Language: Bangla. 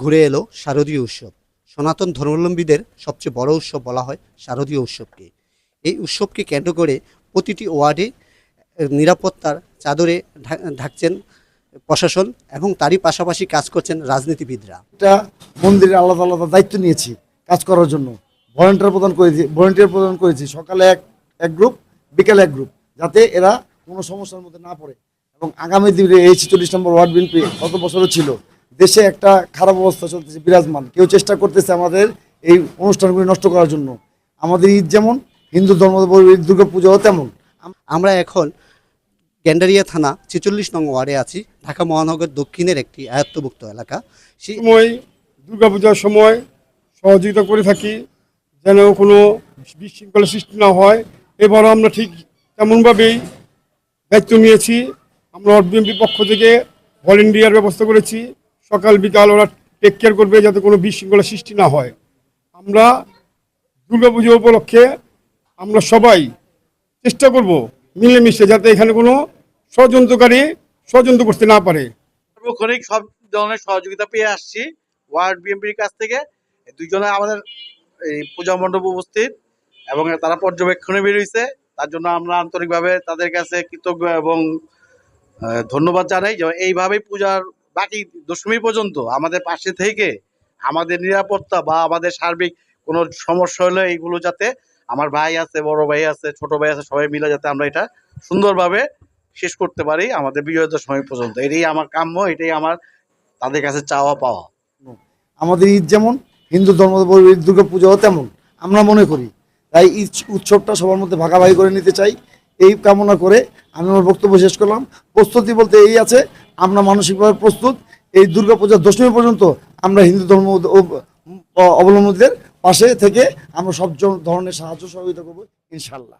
ঘুরে এলো শারদীয় উৎসব। সনাতন ধর্মাবলম্বীদের সবচেয়ে বড় উৎসব বলা হয় শারদীয় উৎসবকে। এই উৎসবকে কেন্দ্র করে প্রতিটি ওয়ার্ডে নিরাপত্তার চাদরে ঢাকছেন প্রশাসন এবং তারই পাশাপাশি কাজ করছেন রাজনীতিবিদরা। একটা মন্দিরে আলাদা আলাদা দায়িত্ব নিয়েছি কাজ করার জন্য। ভলেন্টিয়ার প্রদান করেছি, ভলেন্টিয়ার প্রদান করেছি। সকালে এক এক গ্রুপ, বিকালে এক গ্রুপ, যাতে এরা কোনো সমস্যার মধ্যে না পড়ে। এবং আগামী দিনে এই ছেচল্লিশ নম্বর ওয়ার্ড বিএনপি গত বছরও ছিল। দেশে একটা খারাপ অবস্থা চলতেছে বিরাজমান। কেউ চেষ্টা করতেছে আমাদের এই অনুষ্ঠানগুলি নষ্ট করার জন্য। আমাদের ঈদ যেমন হিন্দু ধর্ম দুর্গা পুজোও তেমন। আমরা এখন গেন্ডারিয়া থানা ছেচল্লিশ নং ওয়ার্ডে আছি। ঢাকা মহানগর দক্ষিণের একটি আয়ত্তভুক্ত এলাকা। সেই সময় দুর্গাপূজার সময় সহযোগিতা করে থাকি যেন কোনো বিশৃঙ্খলা সৃষ্টি না হয়। এবারও আমরা ঠিক তেমনভাবেই দায়িত্ব নিয়েছি। আমরা বিএনপির পক্ষ থেকে ভলেন্টিয়ার ব্যবস্থা করেছি। সকাল, বিকাল ওরা টেক কেয়ার করবে যাতে কোনো বিশৃঙ্খলা সৃষ্টি না হয়। আমরা দুর্গাপুজো উপলক্ষে আমরা সবাই চেষ্টা করব মিলেমিশে যাতে এখানে কোনো ষড়যন্ত্রকারী ষড়যন্ত্র করতে না পারে। সার্বক্ষণিক সব ধরনের সহযোগিতা পেয়ে আসছি। ওয়ার্ড বিএমপির কাছ থেকে। এই দুইজনে আমাদের এই পূজা মণ্ডপ উপস্থিত এবং তারা পর্যবেক্ষণে বেরিয়েছে তার জন্য আমরা আন্তরিকভাবে তাদের কাছে কৃতজ্ঞ এবং ধন্যবাদ জানাই। যে এইভাবেই পূজার বাকি দশমী পর্যন্ত আমাদের পাশে থেকে আমাদের নিরাপত্তা বা আমাদের সার্বিক কোনো সমস্যা হলে এইগুলো যাতে আমার ভাই আছে, বড় ভাই আছে, ছোট ভাই আছে, সবাই মিলে যাতে আমরা এটা সুন্দরভাবে শেষ করতে পারি আমাদের বিজয় দশমী পর্যন্ত। এটাই আমার কাম্য, এটাই আমার তাদের কাছে চাওয়া পাওয়া। আমাদের ঈদ যেমন, হিন্দু ধর্ম দুর্গা পুজোও তেমন, আমরা মনে করি। তাই ঈদ উৎসবটা সবার মধ্যে ভাগাভাগি করে নিতে চাই। এই কামনা করে আমি আমার বক্তব্য শেষ করলাম। প্রস্তুতি বলতে এই আছে আমরা মানসিকভাবে প্রস্তুত। এই দুর্গা পূজার দশমী পর্যন্ত আমরা হিন্দু ধর্ম অবলম্বনদের পাশে থেকে আমরা সব ধরনের সাহায্য সহযোগিতা করব ইনশাল্লাহ